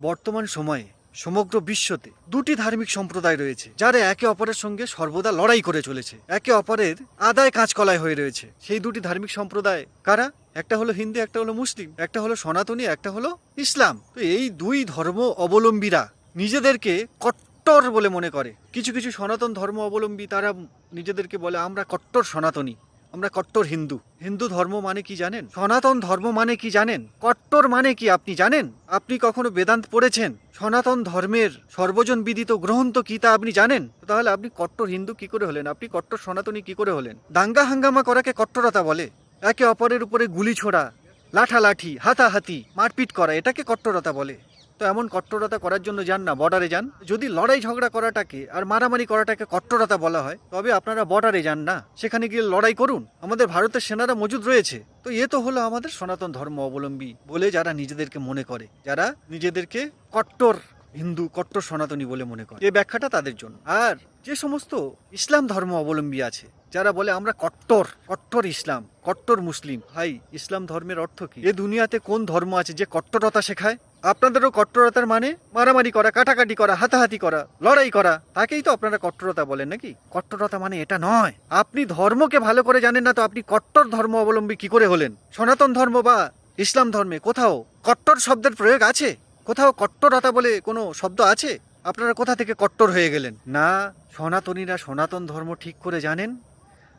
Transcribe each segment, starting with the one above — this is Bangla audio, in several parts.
বর্তমান সময়ে সমগ্র বিশ্বতে দুটি ধার্মিক সম্প্রদায় রয়েছে, যারা একে অপরের সঙ্গে সর্বদা লড়াই করে চলেছে। একে অপরের আদায় কাঁচকলায় হয়ে রয়েছে। সেই দুটি ধার্মিক সম্প্রদায় কারা? একটা হলো হিন্দু, একটা হলো মুসলিম, একটা হলো সনাতনী, একটা হলো ইসলাম। তো এই দুই ধর্ম অবলম্বীরা নিজেদেরকে কট্টর বলে মনে করে। কিছু কিছু সনাতন ধর্ম অবলম্বী তারা নিজেদেরকে বলে, আমরা কট্টর সনাতনী। আমরা কট্টর হিন্দু। হিন্দু ধর্ম মানে কি জানেন? সনাতন ধর্ম মানে কি জানেন? কট্টর মানে কি আপনি জানেন? আপনি কখনো বেদান্ত পড়েছেন? সনাতন ধর্মের সর্বজন বিদিত গ্রন্থ কি তা আপনি জানেন? তাহলে আপনি কট্টর হিন্দু কি করে হলেন? আপনি কট্টর সনাতনী কি করে হলেন? দাঙ্গা হাঙ্গামা করাকে কট্টরতা বলে। একে অপরের উপরে গুলি ছোড়া লাঠালাঠি হাতাহাতি, মারপিট করা, এটাকে কট্টরতা বলে। তো এমন কট্টরতা করার জন্য যান না বর্ডারে যান। যদি লড়াই ঝগড়া করাটাকে আর মারামারি করাটাকে কট্টরতা বলা হয়, তবে আপনারা বর্ডারে যান না। সেখানে গিয়ে লড়াই করুন। আমাদের ভারতের সেনারা মজুদ রয়েছে। তো এ তো হলো আমাদের সনাতন ধর্ম অবলম্বী বলে যারা নিজেদেরকে মনে করে, যারা নিজেদেরকে কট্টর হিন্দু, কট্টর সনাতনী বলে মনে করে। এই ব্যাখ্যাটা তাদের জন্য। আর যে সমস্ত ইসলাম ধর্ম অবলম্বী আছে, যারা বলে আমরা কট্টর কট্টর ইসলাম, কট্টর মুসলিম, ভাই, ইসলাম ধর্মের অর্থ কি? এ দুনিয়াতে কোন ধর্ম আছে যে কট্টরতা শেখায়? আপনাদেরও কট্টরতার মানে? মারামারি করা, কাটাকাটি করা, হাতাহাতি করা, লড়াই করা, তাকেই তো আপনারা কট্টরতা বলেন নাকি? কট্টরতা মানে এটা নয়। আপনি ধর্মকে ভালো করে জানেন না তো আপনি কট্টর ধর্ম অবলম্বী কি করে হলেন? সনাতন ধর্ম বা ইসলাম ধর্মে কোথাও কট্টর শব্দের প্রয়োগ আছে? কোথাও কট্টরতা বলে কোনো শব্দ আছে? আপনারা কোথা থেকে কট্টর হয়ে গেলেন? না, সনাতনীরা সনাতন ধর্ম ঠিক করে জানেন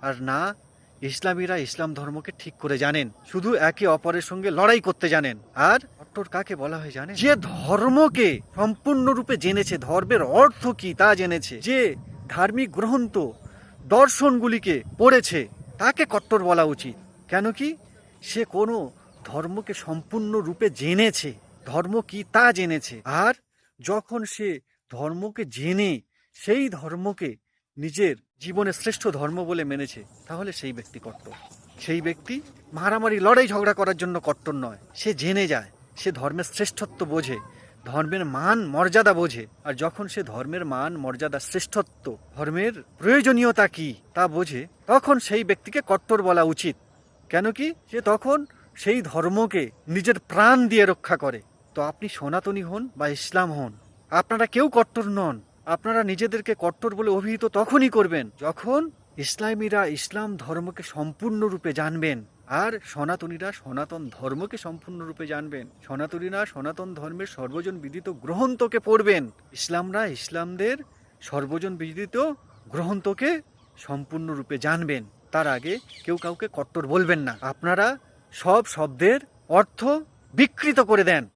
আর না, ইসলামীরা ইসলাম ধর্মকে ঠিক করে জানেন। শুধু একে অপরের সঙ্গে লড়াই করতে জানেন। আর কট্টর কাকে বলা হয় জানে যে ধর্মকে সম্পূর্ণরূপে জেনেছে, ধর্মের অর্থ কি তা জেনেছে, যে ধার্মিক গ্রন্থ, দর্শনগুলিকে পড়েছে, তাকে কট্টর বলা উচিত। কেন কি? সে কোনো ধর্মকে সম্পূর্ণরূপে জেনেছে, ধর্ম কি তা জেনেছে। আর যখন সে ধর্মকে জেনে, সেই ধর্মকে নিজের জীবনের শ্রেষ্ঠ ধর্ম বলে মেনেছে, তাহলে সেই ব্যক্তি কট্টর। সেই ব্যক্তি মারামারি লড়াই ঝগড়া করার জন্য কট্টর নয়, সে জেনে যায়। সে ধর্মের শ্রেষ্ঠত্ব বোঝে, ধর্মের মান মর্যাদা বোঝে। আর যখন সে ধর্মের মান, মর্যাদা, শ্রেষ্ঠত্ব, ধর্মের প্রয়োজনীয়তা কি তা বোঝে, তখন সেই ব্যক্তিকে কট্টর বলা উচিত। কেন কি? সে তখন সেই ধর্মকে নিজের প্রাণ দিয়ে রক্ষা করে। তো আপনি সনাতনী হন বা ইসলাম হন, আপনারা কেউ কট্টর নন। আপনারা নিজেদেরকে কট্টর বলে অভিহিত তখনই করবেন যখন ইসলামীরা ইসলাম ধর্মকে সম্পূর্ণরূপে জানবেন। আর সনাতনীরা সনাতন ধর্মকে সম্পূর্ণরূপে জানবেন। সনাতনীরা সনাতন ধর্মের সর্বজন বিদিত গ্রন্থকে পড়বেন। ইসলামরা ইসলামদের সর্বজন বিদিত গ্রন্থকে সম্পূর্ণরূপে জানবেন। তার আগে কেউ কাউকে কট্টর বলবেন না। আপনারা সব শব্দের অর্থ বিকৃত করে দেন।